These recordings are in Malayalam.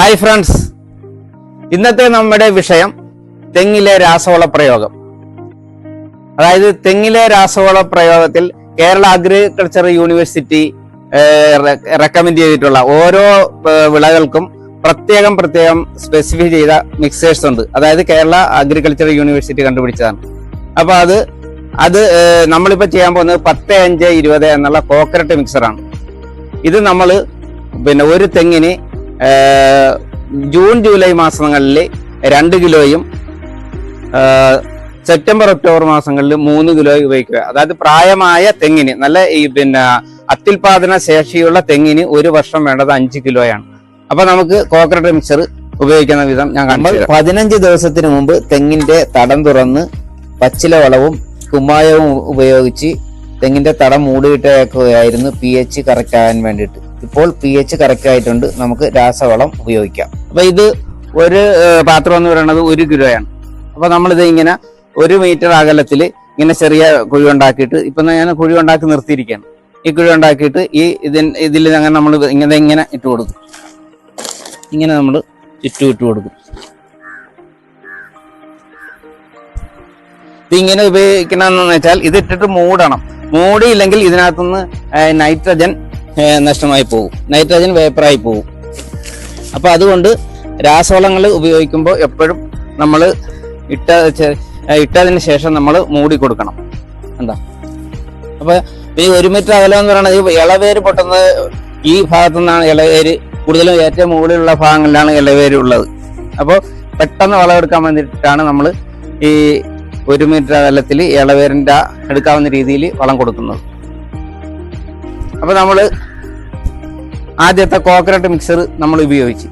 Hi friends. ഇന്നത്തെ നമ്മുടെ വിഷയം തെങ്ങിലെ രാസവള പ്രയോഗം. അതായത് തെങ്ങിലെ രാസവള പ്രയോഗത്തിൽ കേരള അഗ്രികൾച്ചർ യൂണിവേഴ്സിറ്റി റെക്കമെൻഡ് ചെയ്തിട്ടുള്ള ഓരോ വിളകൾക്കും പ്രത്യേകം പ്രത്യേകം സ്പെസിഫൈ ചെയ്ത മിക്സേഴ്സ് ഉണ്ട്. അതായത് കേരള അഗ്രികൾച്ചർ യൂണിവേഴ്സിറ്റി കണ്ടുപിടിച്ചതാണ്. അപ്പൊ അത് അത് നമ്മളിപ്പോ ചെയ്യാൻ പോകുന്നത് പത്ത് അഞ്ച് ഇരുപത് എന്നുള്ള കോക്കരട്ട് മിക്സറാണ് ഇത് നമ്മൾ പിന്നെ ഒരു തെങ്ങിന് ജൂൺ ജൂലൈ മാസങ്ങളിൽ രണ്ട് കിലോയും സെപ്റ്റംബർ ഒക്ടോബർ മാസങ്ങളിൽ മൂന്ന് കിലോ ഉപയോഗിക്കുക. അതായത് പ്രായമായ തെങ്ങിന് നല്ല ഈ പിന്നെ അത്യുൽപാദന ശേഷിയുള്ള തെങ്ങിന് ഒരു വർഷം വേണ്ടത് അഞ്ച് കിലോയാണ്. അപ്പൊ നമുക്ക് കോക്കനട്ട് മിക്സർ ഉപയോഗിക്കുന്ന വിധം ഞാൻ കാണിച്ചു പതിനഞ്ച് ദിവസത്തിന് മുമ്പ് തെങ്ങിന്റെ തടം തുറന്ന് പച്ചില വളവും കുമ്മായവും ഉപയോഗിച്ച് തെങ്ങിന്റെ തടം മൂടിയിട്ടേക്കുകയായിരുന്നു പി എച്ച് കറക്റ്റ് ആകാൻ വേണ്ടിയിട്ട്. ഇപ്പോൾ പി എച്ച് കറക്റ്റ് ആയിട്ടുണ്ട്. നമുക്ക് രാസവളം ഉപയോഗിക്കാം. അപ്പൊ ഇത് ഒരു പാത്രം എന്ന് പറയുന്നത് ഒരു കിലോയാണ്. അപ്പൊ നമ്മളിത് ഇങ്ങനെ ഒരു മീറ്റർ അകലത്തിൽ ഇങ്ങനെ ചെറിയ കുഴി ഉണ്ടാക്കിയിട്ട് ഇപ്പൊ ഞാൻ കുഴി ഉണ്ടാക്കി നിർത്തിയിരിക്കുകയാണ്. ഈ കുഴി ഉണ്ടാക്കിയിട്ട് ഈ ഇതിൻ ഇതിൽ അങ്ങനെ നമ്മൾ ഇങ്ങനെ ഇങ്ങനെ ഇട്ട് കൊടുക്കും. ഇങ്ങനെ നമ്മൾ ചുറ്റും ഇട്ട് കൊടുക്കും. ഇത് ഇങ്ങനെ ഉപയോഗിക്കണമെന്ന് വെച്ചാൽ ഇത് ഇട്ടിട്ട് മൂടണം. മൂടിയില്ലെങ്കിൽ ഇതിനകത്തുനിന്ന് നൈട്രജൻ നഷ്ടമായി പോകും നൈട്രജൻ വേപ്പറായി പോകും അപ്പൊ അതുകൊണ്ട് രാസവളങ്ങൾ ഉപയോഗിക്കുമ്പോൾ എപ്പോഴും നമ്മൾ ഇട്ട ഇട്ടതിന് ശേഷം നമ്മൾ മൂടി കൊടുക്കണം. എന്താ? അപ്പൊ ഈ ഒരു മീറ്റർ അകലം എന്ന് പറയുന്നത് ഇളവേര് പൊട്ടുന്നത് ഈ ഭാഗത്തു നിന്നാണ് ഇളവേര് കൂടുതലും ഏറ്റവും മുകളിലുള്ള ഭാഗങ്ങളിലാണ് ഇളവേര് ഉള്ളത്. അപ്പോൾ പെട്ടെന്ന് വളമെടുക്കാൻ വേണ്ടിയിട്ടാണ് നമ്മൾ ഈ ഒരു മീറ്റർ അകലത്തിൽ ഇളവേരിന്റെ എടുക്കാവുന്ന രീതിയിൽ വളം കൊടുക്കുന്നത്. അപ്പോൾ നമ്മൾ ആദ്യത്തെ കോക്കനട്ട് മിക്സർ നമ്മൾ ഉപയോഗിച്ച്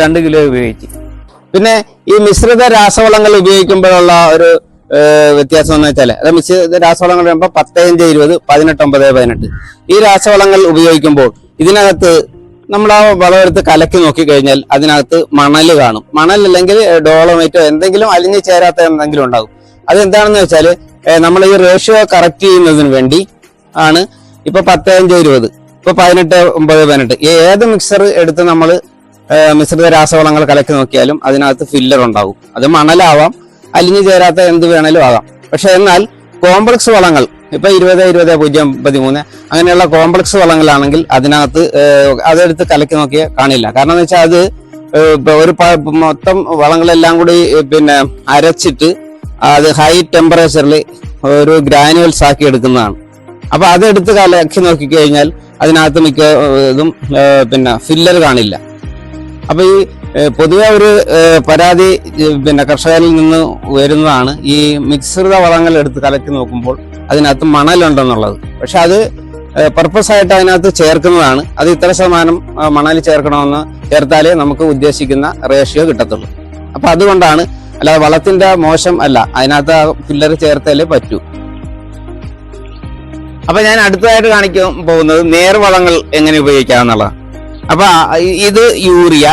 രണ്ട് കിലോ ഉപയോഗിച്ച്. പിന്നെ ഈ മിശ്രിത രാസവളങ്ങൾ ഉപയോഗിക്കുമ്പോഴുള്ള ഒരു വ്യത്യാസം എന്ന് വെച്ചാൽ അത് മിശ്രിത രാസവളങ്ങൾ പറയുമ്പോൾ പത്ത് അഞ്ച് ഇരുപത് പതിനെട്ട് ഒമ്പത് പതിനെട്ട്. ഈ രാസവളങ്ങൾ ഉപയോഗിക്കുമ്പോൾ ഇതിനകത്ത് നമ്മൾ ആ വളമെടുത്ത് കലക്കി നോക്കി കഴിഞ്ഞാൽ അതിനകത്ത് മണൽ കാണും. മണൽ അല്ലെങ്കിൽ ഡോളമേറ്റോ എന്തെങ്കിലും അലിഞ്ഞു ചേരാത്ത എന്തെങ്കിലും ഉണ്ടാകും. അതെന്താണെന്ന് വെച്ചാൽ നമ്മൾ ഈ റേഷ്യോ കറക്റ്റ് ചെയ്യുന്നതിന് വേണ്ടി ആണ് ഇപ്പൊ പത്ത് അഞ്ച് ഇരുപത് ഇപ്പൊ പതിനെട്ട് ഒമ്പത് പതിനെട്ട്. ഏത് മിക്സർ എടുത്ത് നമ്മൾ മിശ്രിത രാസവളങ്ങൾ കലക്കി നോക്കിയാലും അതിനകത്ത് ഫില്ലർ ഉണ്ടാകും. അത് മണലാവാം അലിഞ്ഞു ചേരാത്ത എന്ത് വേണേലും ആകാം. പക്ഷെ എന്നാൽ കോംപ്ലക്സ് വളങ്ങൾ ഇപ്പൊ ഇരുപത് ഇരുപത് പൂജ്യം പതിമൂന്ന് അങ്ങനെയുള്ള കോംപ്ലക്സ് വളങ്ങളാണെങ്കിൽ അതിനകത്ത് അതെടുത്ത് കലക്കി നോക്കിയാൽ കാണില്ല. കാരണം എന്ന് വെച്ചാൽ അത് ഒരു മൊത്തം വളങ്ങളെല്ലാം കൂടി പിന്നെ അരച്ചിട്ട് അത് ഹൈ ടെമ്പറേച്ചറിൽ ഒരു ഗ്രാനുവൽസ് ആക്കി എടുക്കുന്നതാണ്. അപ്പൊ അതെടുത്ത് കലക്കി നോക്കിക്കഴിഞ്ഞാൽ അതിനകത്ത് മിക്ക ഇതും പിന്നെ ഫില്ലർ കാണില്ല. അപ്പൊ ഈ പൊതുവെ ഒരു പരാതി പിന്നെ കർഷകരിൽ നിന്ന് വരുന്നതാണ്. ഈ മിശ്രിത വളങ്ങൾ എടുത്ത് കലക്കി നോക്കുമ്പോൾ അതിനകത്ത് മണലുണ്ടെന്നുള്ളത്. പക്ഷെ അത് പർപ്പസ് ആയിട്ട് അതിനകത്ത് ചേർക്കുന്നതാണ്. അത് ഇത്ര ശതമാനം മണൽ ചേർക്കണമെന്ന് ചേർത്താലേ നമുക്ക് ഉദ്ദേശിക്കുന്ന റേഷ്യോ കിട്ടത്തുള്ളൂ. അപ്പൊ അതുകൊണ്ടാണ് അല്ലാതെ വളത്തിന്റെ മോശം അല്ല. അതിനകത്ത് ഫില്ലർ ചേർത്താലേ പറ്റൂ. അപ്പൊ ഞാൻ അടുത്തതായിട്ട് കാണിക്കാൻ പോകുന്നത് നേർവളങ്ങൾ എങ്ങനെ ഉപയോഗിക്കാം എന്നുള്ളതാണ് അപ്പൊ ഇത് യൂറിയ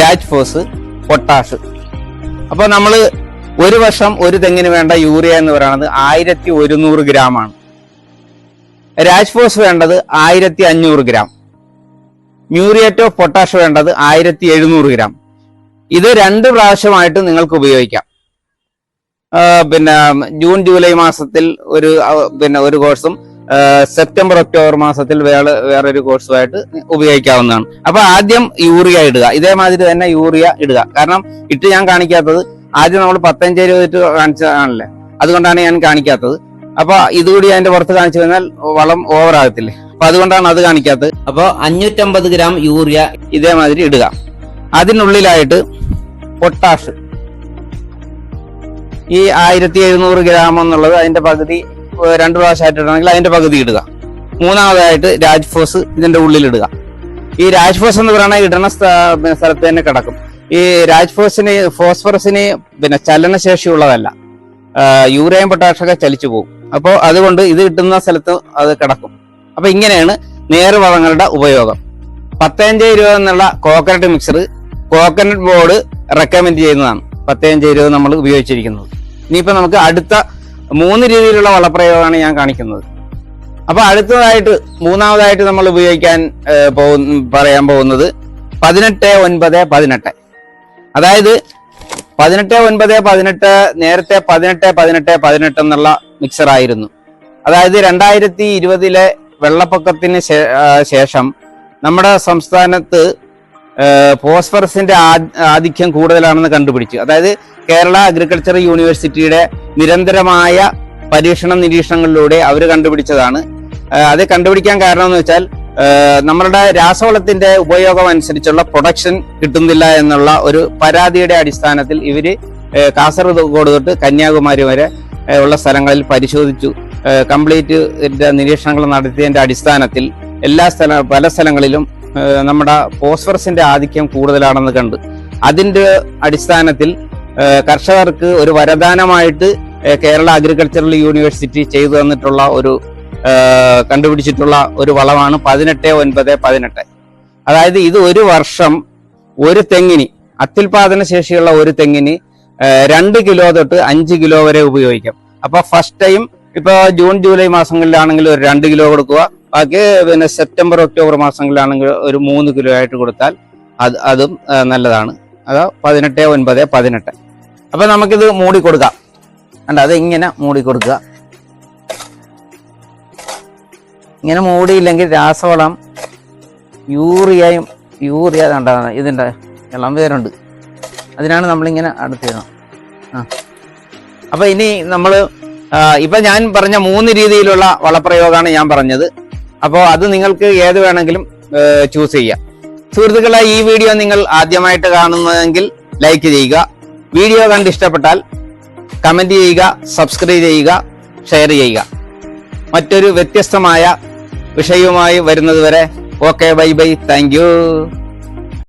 രാജ്ഫോസ് പൊട്ടാഷ്. അപ്പൊ നമ്മൾ ഒരു വർഷം ഒരു തെങ്ങിന് വേണ്ട യൂറിയ എന്ന് പറയുന്നത് ആയിരത്തി ഒരുന്നൂറ് ഗ്രാം ആണ് രാജ്ഫോസ് വേണ്ടത് ആയിരത്തി അഞ്ഞൂറ് ഗ്രാം. മ്യൂറിയേറ്റ് ഓഫ് പൊട്ടാഷ് വേണ്ടത് ആയിരത്തി എഴുന്നൂറ് ഗ്രാം. ഇത് രണ്ട് പ്രാവശ്യമായിട്ട് നിങ്ങൾക്ക് ഉപയോഗിക്കാം. പിന്നെ ജൂൺ ജൂലൈ മാസത്തിൽ ഒരു പിന്നെ ഒരു കോഴ്സും സെപ്റ്റംബർ ഒക്ടോബർ മാസത്തിൽ വേറെ വേറൊരു കോഴ്സുമായിട്ട് ഉപയോഗിക്കാവുന്നതാണ്. അപ്പൊ ആദ്യം യൂറിയ ഇടുക. ഇതേമാതിരി തന്നെ യൂറിയ ഇടുക. കാരണം ഇട്ട് ഞാൻ കാണിക്കാത്തത് ആദ്യം നമ്മൾ പത്തഞ്ച് ഇരുപത് കാണിച്ചതാണല്ലേ? അതുകൊണ്ടാണ് ഞാൻ കാണിക്കാത്തത്. അപ്പൊ ഇതുകൂടി അതിന്റെ പുറത്ത് കാണിച്ചു കഴിഞ്ഞാൽ വളം ഓവർ ആകത്തില്ലേ? അപ്പൊ അതുകൊണ്ടാണ് അത് കാണിക്കാത്തത്. അപ്പൊ അഞ്ഞൂറ്റമ്പത് ഗ്രാം യൂറിയ ഇതേമാതിരി ഇടുക. അതിനുള്ളിലായിട്ട് പൊട്ടാഷ്. ഈ ആയിരത്തി എഴുന്നൂറ് ഗ്രാം എന്നുള്ളത് അതിന്റെ പകുതി രണ്ട് പ്രാവശ്യമായിട്ടാണെങ്കിൽ അതിന്റെ പകുതി ഇടുക. മൂന്നാമതായിട്ട് രാജ്ഫോസ് ഇതിന്റെ ഉള്ളിൽ ഇടുക ഈ രാജ്ഫോസ് എന്ന് പറയുന്ന ഇടണ സ്ഥലത്ത് തന്നെ കിടക്കും. ഈ രാജ്ഫോസിന് ഫോസ്ഫറസിന് പിന്നെ ചലനശേഷി ഉള്ളതല്ല യൂറിയം പൊട്ടാഷൊക്കെ ചലിച്ചു പോകും. അപ്പോൾ അതുകൊണ്ട് ഇത് കിട്ടുന്ന സ്ഥലത്ത് അത് കിടക്കും. അപ്പൊ ഇങ്ങനെയാണ് നേർവളങ്ങളുടെ ഉപയോഗം. പത്തഞ്ച് ഇരുപത് എന്നുള്ള coconut mixer coconut board recommend ചെയ്യുന്നതാണ്. പത്തഞ്ച് ഇരുപത് നമ്മൾ ഉപയോഗിച്ചിരിക്കുന്നത്. ഇനിയിപ്പോ നമുക്ക് അടുത്ത മൂന്ന് രീതിയിലുള്ള വളപ്രയോഗമാണ് ഞാൻ കാണിക്കുന്നത്. അപ്പോൾ അടുത്തതായിട്ട് മൂന്നാമതായിട്ട് നമ്മൾ ഉപയോഗിക്കാൻ പറയാൻ പോകുന്നത് പതിനെട്ട് ഒൻപത് പതിനെട്ട്. അതായത് പതിനെട്ട് ഒൻപത് പതിനെട്ട് നേരത്തെ പതിനെട്ട് പതിനെട്ട് പതിനെട്ട് എന്നുള്ള മിക്സർ ആയിരുന്നു. അതായത് രണ്ടായിരത്തി ഇരുപതിലെ വെള്ളപ്പൊക്കത്തിന് ശേഷം നമ്മുടെ സംസ്ഥാനത്ത് ഫോസ്ഫറസിന്റെ ആധിക്യം കൂടുതലാണെന്ന് കണ്ടുപിടിച്ചു. അതായത് കേരള അഗ്രികൾച്ചർ യൂണിവേഴ്സിറ്റിയുടെ നിരന്തരമായ പരീക്ഷണ നിരീക്ഷണങ്ങളിലൂടെ അവർ കണ്ടുപിടിച്ചതാണ്. അത് കണ്ടുപിടിക്കാൻ കാരണം എന്ന് വെച്ചാൽ നമ്മളുടെ രാസവളത്തിന്റെ ഉപയോഗം അനുസരിച്ചുള്ള പ്രൊഡക്ഷൻ കിട്ടുന്നില്ല എന്നുള്ള ഒരു പരാതിയുടെ അടിസ്ഥാനത്തിൽ ഇവർ കാസർഗോഡ് തൊട്ട് കന്യാകുമാരി വരെ ഉള്ള സ്ഥലങ്ങളിൽ പരിശോധിച്ചു. കംപ്ലീറ്റ് നിരീക്ഷണങ്ങൾ നടത്തിയതിന്റെ അടിസ്ഥാനത്തിൽ എല്ലാ സ്ഥല പല സ്ഥലങ്ങളിലും നമ്മുടെ ഫോസ്ഫറസിന്റെ ആധിക്യം കൂടുതലാണെന്ന് കണ്ട്. അതിന്റെ അടിസ്ഥാനത്തിൽ കർഷകർക്ക് ഒരു വരദാനമായിട്ട് കേരള അഗ്രികൾച്ചറൽ യൂണിവേഴ്സിറ്റി ചെയ്തു തന്നിട്ടുള്ള ഒരു കണ്ടുപിടിച്ചിട്ടുള്ള ഒരു വളമാണ് പതിനെട്ട് ഒൻപത് പതിനെട്ട്. അതായത് ഇത് ഒരു വർഷം ഒരു തെങ്ങിന് അത്യുൽപാദന ശേഷിയുള്ള ഒരു തെങ്ങിന് രണ്ട് കിലോ തൊട്ട് അഞ്ച് കിലോ വരെ ഉപയോഗിക്കാം. അപ്പൊ ഫസ്റ്റ് ടൈം ഇപ്പൊ ജൂൺ ജൂലൈ മാസങ്ങളിലാണെങ്കിൽ ഒരു രണ്ട് കിലോ കൊടുക്കുക. ബാക്കി പിന്നെ സെപ്റ്റംബർ ഒക്ടോബർ മാസങ്ങളിലാണെങ്കിൽ ഒരു മൂന്ന് കിലോ ആയിട്ട് കൊടുത്താൽ അത് അതും നല്ലതാണ്. അത് പതിനെട്ട് ഒൻപത് പതിനെട്ട്. അപ്പൊ നമുക്കിത് മൂടി കൊടുക്കാം. കണ്ട? അത് ഇങ്ങനെ മൂടി കൊടുക്കുക. ഇങ്ങനെ മൂടിയില്ലെങ്കിൽ രാസവളം യൂറിയയും യൂറിയ കണ്ടതാണ് ഇതിന്റെ ഇളം പേരുണ്ട് അതിനാണ് നമ്മളിങ്ങനെ അടുത്തിരുന്നത് ആ. അപ്പം ഇനി നമ്മൾ ഇപ്പൊ ഞാൻ പറഞ്ഞ മൂന്ന് രീതിയിലുള്ള വളപ്രയോഗമാണ് ഞാൻ പറഞ്ഞത്. അപ്പോൾ അത് നിങ്ങൾക്ക് ഏത് വേണമെങ്കിലും ചൂസ് ചെയ്യാം. സുഹൃത്തുക്കളെ ഈ വീഡിയോ നിങ്ങൾ ആദ്യമായിട്ട് കാണുന്നതെങ്കിൽ ലൈക്ക് ചെയ്യുക. വീഡിയോ കണ്ട് ഇഷ്ടപ്പെട്ടാൽ കമന്റ് ചെയ്യുക സബ്സ്ക്രൈബ് ചെയ്യുക ഷെയർ ചെയ്യുക. മറ്റൊരു വ്യത്യസ്തമായ വിഷയവുമായി വരുന്നതുവരെ ഓക്കെ ബൈ ബൈ താങ്ക്